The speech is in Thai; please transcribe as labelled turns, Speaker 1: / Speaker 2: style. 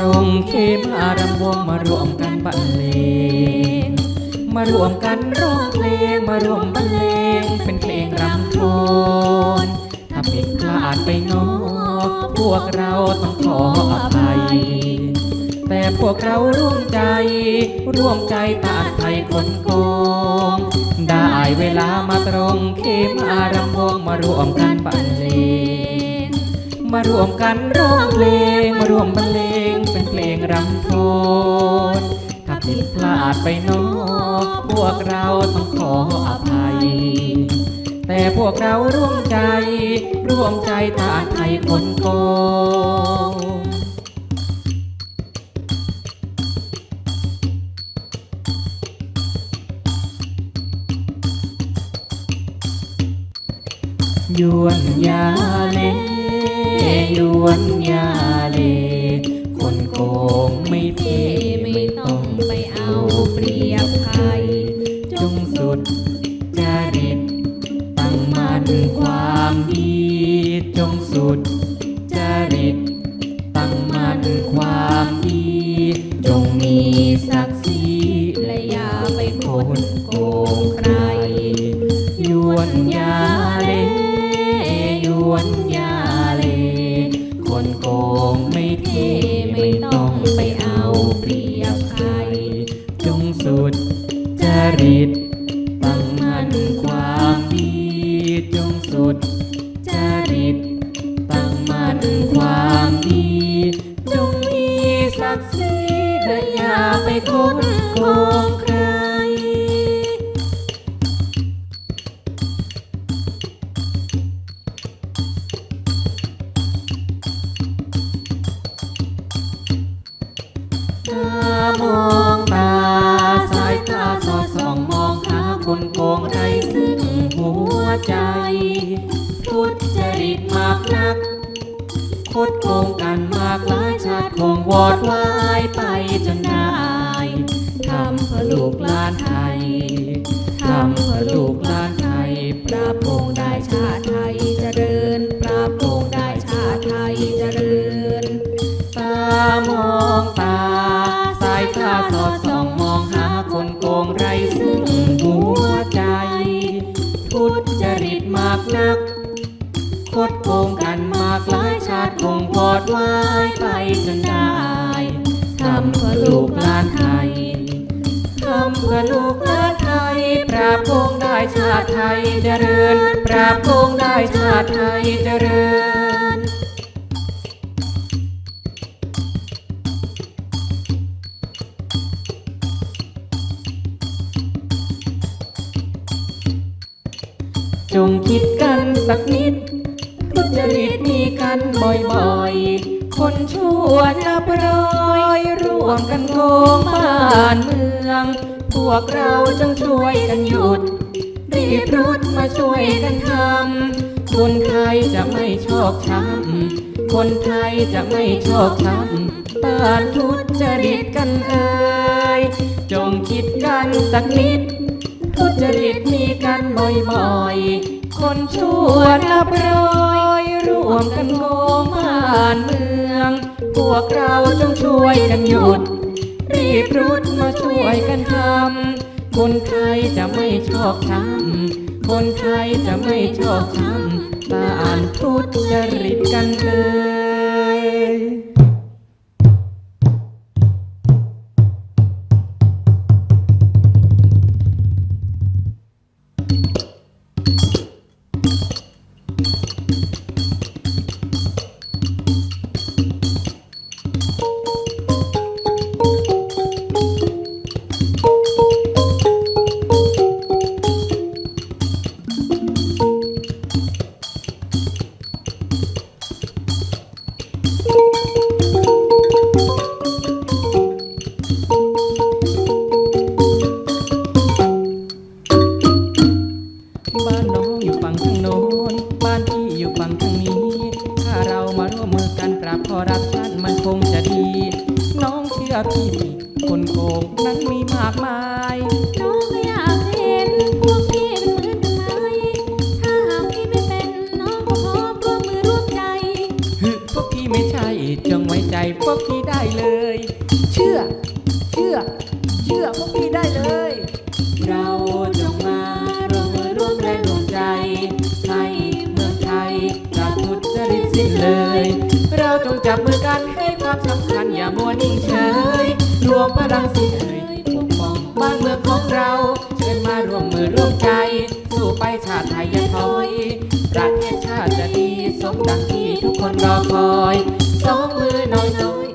Speaker 1: รงเคมารำวงมารวมกันบรรเลงมารวมกันร้องเพลงมารวมบรรเลงเป็นเพลงรำโทนถ้าผิดพลาดไปนอพวกเราต้องขออภัย แต่พวกเราร่วมใจ ร่วมใจต้านภัยคนโกง ได้เวลามาตรงเคมารำวงมารวมกันบรรเลงมารวมกันร้องเพลงมารวมบรรเลง งรำโทนถ้าผิดพลาดไปนอพวกเราต้องขออภัย แต่พวกเราร่วมใจ ร่วมใจตานภัยคนโกงยวนยาเลยวนยาเล คนโกงไม่เพไม่ต้องไปเอาเปรียบใคร จงสุดจริตตั้งมั่นความดีจงสุดจริตตั้งมั่นความดี จงมีศักดิ์ศรีและอย่าไปคดโกงใคร ยวนยาเลยวนยาเลคนโกงไม่เท ริตตั้งมั่นความดีจงสุดจริตตั้งมั่นความดีจงมีศักดิ์ศรีและอย่าไปคดโกงใครต คนโกงไรซึ่งหัวใจพุทธจริตมากนัก คดโกงกันมากหลายชาติคงวอดวายไปจนได้ทำเพื่อลูกหลานไทย ทำเพื่อลูกหลานไทย ปราบโกงได้ชาติไทยเจริญ ปราบโกงได้ชาติไทยเจริญ ตามองตา สายตาสอดส่อง นัก คดโกงกันมากหลายชาติคงพอดวายไปจนได้ทำเพื่อลูกหลานไทยทำเพื่อลูกหลานไทย ปราบโกงได้ชาติไทยเจริญ ปราบโกงได้ชาติไทยเจริญ จงคิดกันสักนิดทุจริตมีกันบ่อยๆ คนชั่วนับร้อยร่วมกันโกงบ้านเมือง พวกเราจงช่วยกันหยุด รีบรุดมาช่วยกันทำคนไทยจะไม่ชอกช้ำคนไทยจะไม่ชอกช้ำต้านทุจริตกันเอ่ยจงคิดกันสักนิดทุจริตมี กันบ่อยๆ คนชั่วนับร้อยร่วมกันโกงบ้านเมือง พวกเราจงช่วยกันหยุด รีบรุดมาช่วยกันทำ คนไทยจะไม่ชอกช้ำคนไทยจะไม่ชอกช้ำต้านทุจริตกันเลยะที่คนโกงนั้นมีมากมาย น้องก็อยากเห็นพวกพี่เป็นเหมือนกันไหมถ้าหากพี่ไม่เป็นน้องก็พร้อมร่วมมือร่วมใจเฮึพวกพี่ไม่ใช่จงไว้ใจพวกพี่ได้เลย เชื่อ เชื่อ เชื่อพวกพี่ได้เลย เราจงมาร่วมมือร่วมแรงร่วมใจไทยเมืองไทยจะพูทุจริตสิ้นเลย เราจงจับมือกันให้ความสำคัญ มัวนิ่งเฉยรวมพลังสิเอ่ยปกป้องบ้านเมืองของเราเชิญมาร่วมมือร่วมใจ สู้ไปชาติไทยย่าถอย ประเทศชาติจะดีสมดังที่ทุกคนรอคอยสองมือน้อยน้อย